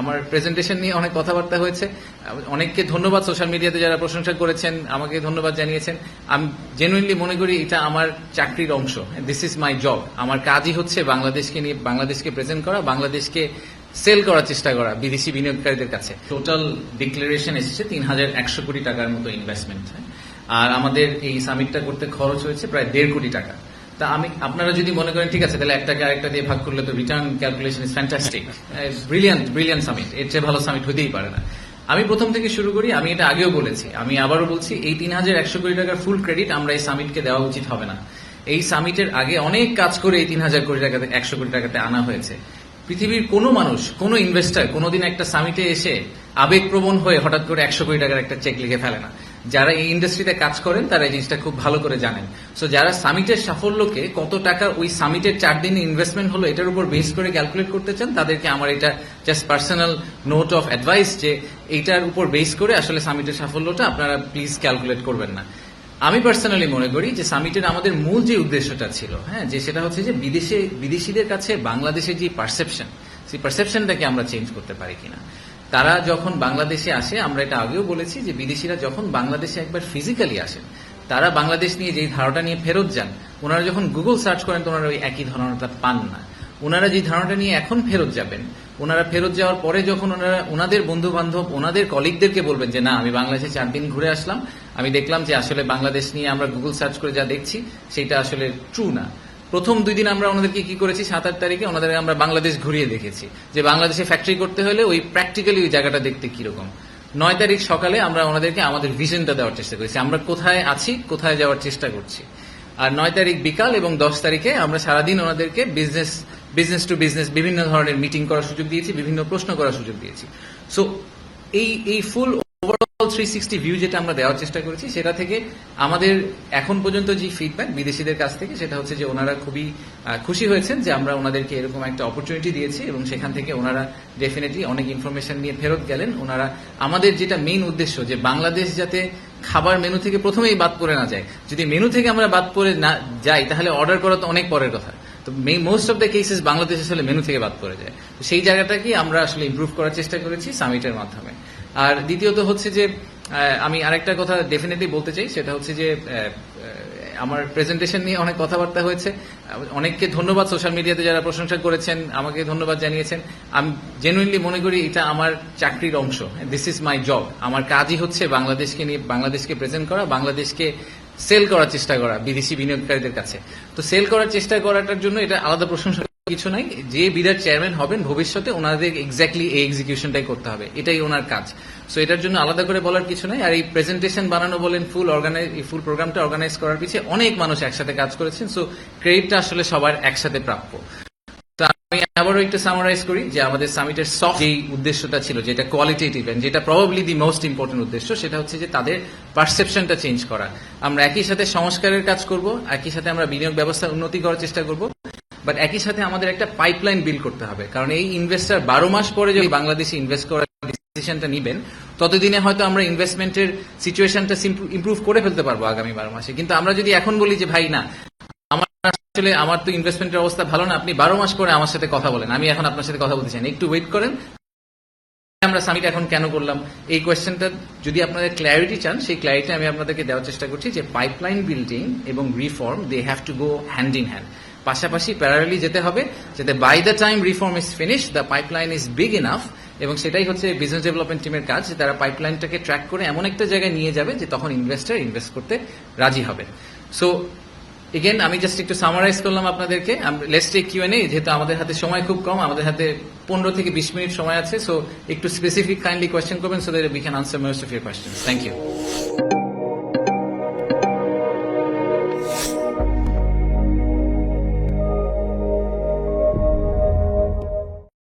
আমার প্রেজেন্টেশন নিয়ে অনেক কথাবার্তা হয়েছে। অনেককে ধন্যবাদ সোশ্যাল মিডিয়াতে যারা প্রশংসা করেছেন, আমাকে ধন্যবাদ জানিয়েছেন। আমি জেনুইনলি মনে করি এটা আমার চাকরির অংশ দিস ইজ মাই জব আমার কাজই হচ্ছে বাংলাদেশকে নিয়ে, বাংলাদেশকে প্রেজেন্ট করা, বাংলাদেশকে সেল করার চেষ্টা করা বিদেশি বিনিয়োগকারীদের কাছে। টোটাল ডিক্লারেশন এসেছে তিন হাজার একশো কোটি টাকার মতো ইনভেস্টমেন্ট আর আমাদের এই সামিটটা করতে খরচ হয়েছে প্রায় দেড় কোটি টাকা। তা আমি, আপনারা যদি মনে করেন, ঠিক আছে, তাহলে একটাকে আরেকটা দিয়ে ভাগ করলে তো return calculation is fantastic brilliant brilliant summit এর চেয়ে ভালো সামিট হতেই পারে না। আমি প্রথম থেকে শুরু করি, আমি এটা আগেও বলেছি। আমি আবারও বলছি, এই তিন হাজার একশো কোটি টাকার ফুল ক্রেডিট আমরা এই সামিটকে দেওয়া উচিত হবে না। এই সামিটের আগে অনেক কাজ করে এই তিন হাজার কোটি টাকাতে, একশো কোটি টাকাতে আনা হয়েছে। পৃথিবীর কোনো মানুষ, কোনো ইনভেস্টার কোনোদিন একটা সামিটে এসে আবেগপ্রবণ হয়ে হঠাৎ করে একশো কোটি টাকার একটা চেক লিখে ফেলে না। যারা এই ইন্ডাস্ট্রিতে কাজ করেন, তারা এই জিনিসটা খুব ভালো করে জানেন। সো যারা সামিটের সাফল্যকে কত টাকা ওই সামিটের চার দিনে ইনভেস্টমেন্ট হলো, এটার উপর বেস করে ক্যালকুলেট করতে চান, তাদেরকে আমার এটা just personal note of advice যে এইটার উপর বেস করে আসলে সামিটের সাফল্যটা আপনারা প্লিজ ক্যালকুলেট করবেন না। আমি পার্সোনালি মনে করি যে সামিটের আমাদের মূল যে উদ্দেশ্যটা ছিল হ্যাঁ যে সেটা হচ্ছে যে বিদেশে, বিদেশিদের কাছে বাংলাদেশের যে পারসেপশন সেই পারসেপশনটাকে আমরা চেঞ্জ করতে পারি কিনা। তারা যখন বাংলাদেশে আসে, আমরা এটা আগেও বলেছি যে বিদেশিরা যখন বাংলাদেশে একবার ফিজিক্যালি আসেন, তারা বাংলাদেশ নিয়ে যেই ধারণাটা নিয়ে ফেরত যান, ওনারা যখন গুগল সার্চ করেন, তো ওনারা ওই একই ধারণাটা পান না। ওনারা যে ধারণাটা নিয়ে এখন ফেরত যাবেন, ওনারা ফেরত যাওয়ার পরে যখন ওনারা ওনাদের বন্ধু বান্ধব ওনাদের কলিগদেরকে বলবেন যে, না, আমি বাংলাদেশে চার দিন ঘুরে আসলাম। আমি দেখলাম যে আসলে বাংলাদেশ নিয়ে আমরা গুগল সার্চ করে যা দেখছি, সেটা আসলে ট্রু না। প্রথম দুই দিন আমরা ওনাদেরকে কি করেছি? সাত, আট তারিখে ওনাদের আমরা বাংলাদেশ ঘুরিয়ে দেখেছি। যে বাংলাদেশে ফ্যাক্টরি করতে হলে ওই প্র্যাকটিক্যালি ওই জায়গাটা দেখতে কীরকম। নয় তারিখ সকালে আমরা ওনাদেরকে আমাদের ভিশনটা দেওয়ার চেষ্টা করেছি। আমরা কোথায় আছি, কোথায় যাওয়ার চেষ্টা করছি। আর নয় তারিখ বিকাল এবং দশ তারিখে আমরা সারাদিন ওনাদেরকে বিজনেস বিজনেস টু বিজনেস বিভিন্ন ধরনের মিটিং করার সুযোগ দিয়েছি, বিভিন্ন প্রশ্ন করার সুযোগ দিয়েছি। সো এই এই ফুল থ্রি সিক্সটি ভিউ যেটা আমরা দেওয়ার চেষ্টা করেছি, সেটা থেকে আমাদের এখন পর্যন্ত যে ফিডব্যাক বিদেশিদের কাছ থেকে, সেটা হচ্ছে যে ওনারা খুবই খুশি হয়েছেন যে আমরা ওনাদেরকে এরকম একটা অপরচুনিটি দিয়েছি এবং সেখান থেকে ওনারা ডেফিনেটলি অনেক ইনফরমেশন নিয়ে ফেরত গেলেন। ওনারা আমাদের যেটা মেইন উদ্দেশ্য যে বাংলাদেশ যাতে খাবার মেনু থেকে প্রথমেই বাদ পড়ে না যায়। যদি মেনু থেকে আমরা বাদ পড়ে না যাই, তাহলে অর্ডার করা তো অনেক পরের কথা। তো most of the cases Bangladesh আসলে মেনু থেকে বাদ পড়ে যায়। তো সেই জায়গাটাকে আমরা আসলে ইমপ্রুভ করার চেষ্টা করেছি সামিটের মাধ্যমে। আর দ্বিতীয়ত হচ্ছে যে আমি আরেকটা কথা ডেফিনেটলি বলতে চাই, সেটা হচ্ছে যে আমার প্রেজেন্টেশন নিয়ে অনেক কথাবার্তা হয়েছে। অনেককে ধন্যবাদ সোশ্যাল মিডিয়াতে যারা প্রশংসা করেছেন, আমাকে ধন্যবাদ জানিয়েছেন। আমি জেনুইনলি মনে করি এটা আমার চাকরির অংশ। দিস ইজ মাই জব আমার কাজই হচ্ছে বাংলাদেশকে নিয়ে, বাংলাদেশকে প্রেজেন্ট করা, বাংলাদেশকে সেল করার চেষ্টা করা বিদেশি বিনিয়োগকারীদের কাছে। তো সেল করার চেষ্টা করাটার জন্য এটা আলাদা প্রশংসা কিছু নাই। যে বিদার চেয়ারম্যান হবেন ভবিষ্যতে ওনাদের এক্স্যাক্টলি এই এক্সিকিউশনটাই করতে হবে। এটাই ওনার কাজ। সো এটার জন্য আলাদা করে বলার কিছু নাই। আর এই প্রেজেন্টেশন বানানো বলেন ফুল অর্গানাইজ ফুল প্রোগ্রামটা অর্গানাইজ করার পিছিয়ে অনেক মানুষ একসাথে কাজ করেছেন। সো ক্রেডিটটা আসলে সবার একসাথে প্রাপ্য। আমি আবারও একটু সামারাইজ করি যে আমাদের সামিটের সফট উদ্দেশ্যটা ছিল, যেটা কোয়ালিটেটিভ যেটা প্রবাবলি দি মোস্ট ইম্পর্টেন্ট উদ্দেশ্য, সেটা হচ্ছে যে তাদের পারসেপশনটা চেঞ্জ করা। আমরা একই সাথে সংস্কারের কাজ করব, একই সাথে আমরা বিনিয়োগ ব্যবস্থা উন্নতি করার চেষ্টা করব বাট একই সাথে আমাদের একটা পাইপলাইন বিল্ড করতে হবে। কারণ এই ইনভেস্টার বারো মাস পরে যদি বাংলাদেশে ইনভেস্ট করার ডিসিশনটা নিবেন, ততদিনে হয়তো আমরা ইনভেস্টমেন্টের সিচুয়েশনটা ইমপ্রুভ করে ফেলতে পারব আগামী বারো মাসে। কিন্তু আমরা যদি এখন বলি যে, ভাই, না আসলে আমার তো ইনভেস্টমেন্টের অবস্থা ভালো না। আপনি বারো মাস পরে আমার সাথে কথা বলেন। আমি এখন আপনার সাথে কথা বলতে চাই একটু ওয়েট করেন। আমরা সামিট এখন কেন করলাম? এই কোয়েশ্চেনটা যদি আপনাদের ক্ল্যারিটি চান, সেই ক্ল্যারিটি আমি আপনাদেরকে দেওয়ার চেষ্টা করছি যে পাইপলাইন বিল্ডিং এবং reform they have to go hand in hand পাশাপাশি প্যারালি যেতে হবে, যাতে by the time reform is finish the pipeline is big enough এবং সেটাই হচ্ছে বিজনেস ডেভেলপমেন্ট টিমের কাজ তারা পাইপলাইনটাকে ট্র্যাক করে এমন একটা জায়গায় নিয়ে যাবে যে তখন ইনভেস্টার ইনভেস্ট করতে রাজি হবে। সো এগেন আমি জাস্ট একটু সামারাইজ করলাম আপনাদেরকে। লেটস টেক কিউ এনে যেহেতু আমাদের হাতে সময় খুব কম, আমাদের হাতে পনেরো থেকে বিশ মিনিট সময় আছে সো একটু স্পেসিফিক কাইন্ডলি কোয়েশ্চেন করবেন so that we can answer most of your question thank you